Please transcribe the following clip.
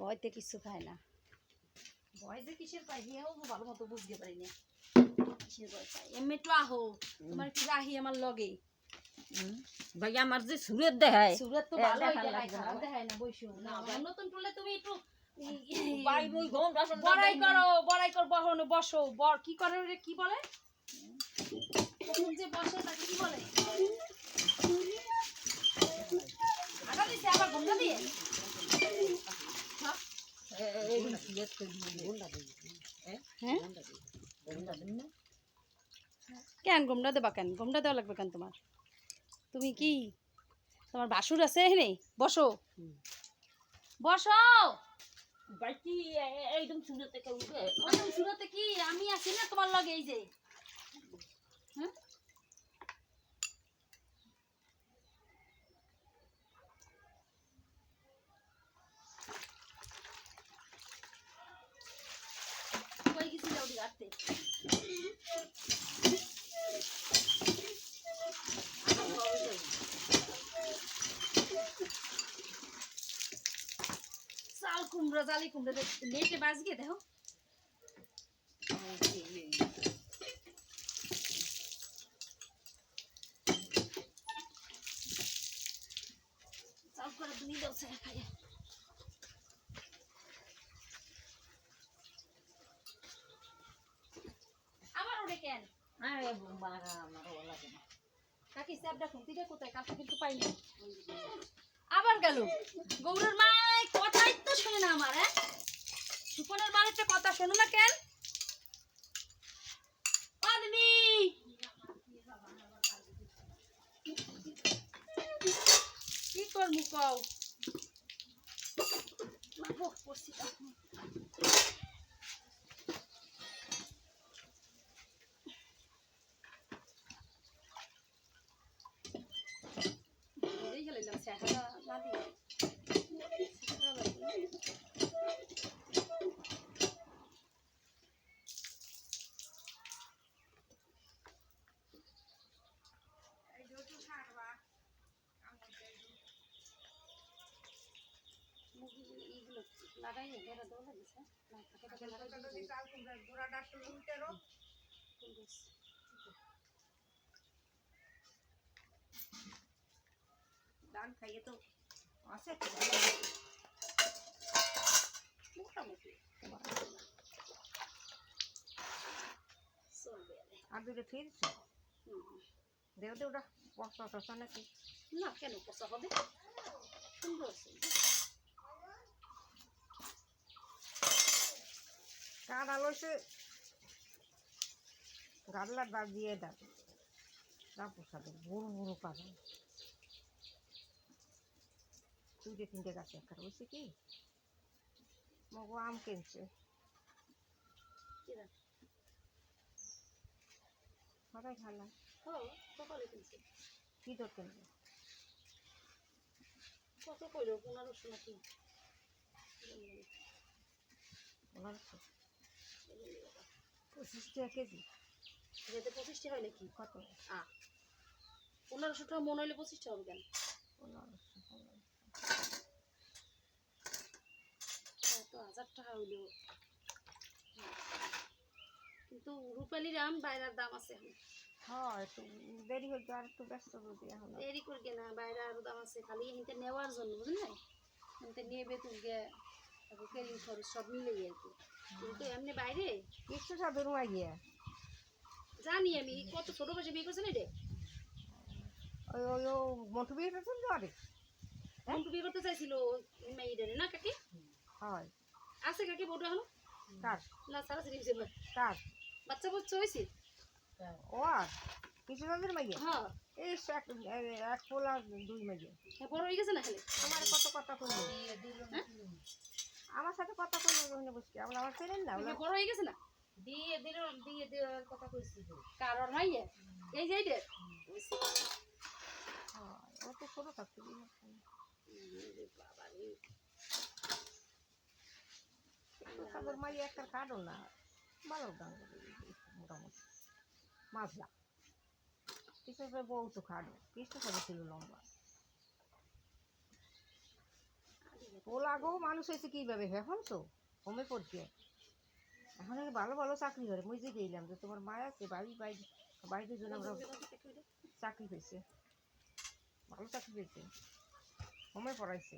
ভয়তে কিছু খায় না। ভয় যে কিসের পাই নিয়েও ভালো মতো বুঝতে পারি না। কিসের ভয় পাই এমনি একটু আহো তোমার কি রাহি আমার লগে? ভাই আমার যে সুরের দেখায় সুরত তো ভালো দেখা দেখায় না। দেখায় না নতুন টুলে তুমি একটু বাই বই ঘুম রাসন বড়াই করো বড়াই কর বহনো বসো বর কি করে রে কি বলে? যে বসে তাকে কি বলে? আটা দিছে আবার ঘুমটা দিয়ে? হ্যাঁ কেন ঘুমটা দেবা কেন? ঘুমটা দেওয়া লাগবে কেন তোমার? তুমি কি তোমার বাসুর আছে এখানে? বসো। বসো। ওরকম সুরতে কি আমি আছি না তোমার লগে, এই যে। হ্যাঁ? কই গেছিল ওটি কাটতে চাল কুমড়ো জালি কুমড়ো লেটে বাজ গিয়ে দেখো চাল করে তুমি দাও সে খাইয়া কাকি স্যাপটা খুঁটিটা কোথায় কাছে কিন্তু পাইনি আবার গেল। গৌরের মাই কথাই তো শোনে না আমার হ্যাঁ? সুপনের বাড়িতে কথা শোনো না কেন? কি করব কও পড়ছি তো। এই গেলে না চেহারা না দিয়ে চেহারা লাগবে। মুরগি এইগুলো লাগাই না বেড়া দেওয়া লাগিছে না থাকে থাকে লাগাই। খাইয়ে তো আছে আর দুটো হুম। দেও দেও ওটা পশা টসা নাকি না কেন পচা হবে সুন্দর আছে লইছে গাডলার দাগ দিয়ে দাও তারপর সাথে বড় বড় কাঁড়া দুইটা তিনটে গাছ একটা হয়েছে কি? মগো আম কিনছে। সবাই খালা কি দর কিনবে? কত কইলো? পনেরোশো নাকি? পনেরোশো। পঁচিশ টাকা কেজি। যেতে পঁচিশটা হয় নাকি? কত? আ পনেরোশো টাকা মনে হইলে পঁচিশটা হবে কেন? পনেরোশো পনেরোশো। কত হাজার টাকা হইল। কিন্তু রূপালির আম বাইরের দাম আছে এখন। হ্যাঁ একটু দেরি হইতো আর একটু ব্যস্ত যদি এখন। দেরি করবে না বাইরে আরও দাম আছে। খালি হিনতে নেওয়ার জন্য বুঝলেন? হিনতে নেবে তুলকে তারপর কেরিং খরচ সব মিলে আর কি। কিন্তু এমনি বাইরে? মাইয়া জানি আমি কত ছোট বয়সে বিয়ে করছেন রে ওই ওই ও মন্টু বিয়ে করছেন তো আরে মন্টু বিয়ে করতে চাইছিল মেয়েদের না কাকি? হয়। আছে কাকি না সারা। কার? বাচ্চা বাচ্চা হয়েছে ও আর? কিছু মাইয়া হ্যাঁ। এই এক এক পোলা দুই মাইয়া হ্যাঁ, বড় হয়ে গেছে না খালি? আমার কত কথা কইলো হ্যাঁ? আমার সাথে কথা কইলো ওখানে বসে আমরা আমার চেনেন না? বড় হয়ে গেছে না? দিয়ে দিল দিয়ে দেওয়ার কথা কইছি কারণ মাইয়ে এই যে এইটা ও তো ছোট থাকতে বাবা রে সাধুর মাইয়া একটা কাটো না ভালো মোটামুটি। মাছলা কিছু বউ তো খাটো কিছু ছিল লম্বা? ওল আগেও মানুষ হয়েছে কীভাবে? এখন তো হোমে পড়ছে। এখন ভালো ভালো চাকরি করে মুই যে গেলাম যে তোমার মা আছে, বাড়ি বাইরে বাড়িতে জন্য আমরা চাকরি পেয়েছে। ভালো চাকরি পেয়েছে। হোমে পড়াইছে।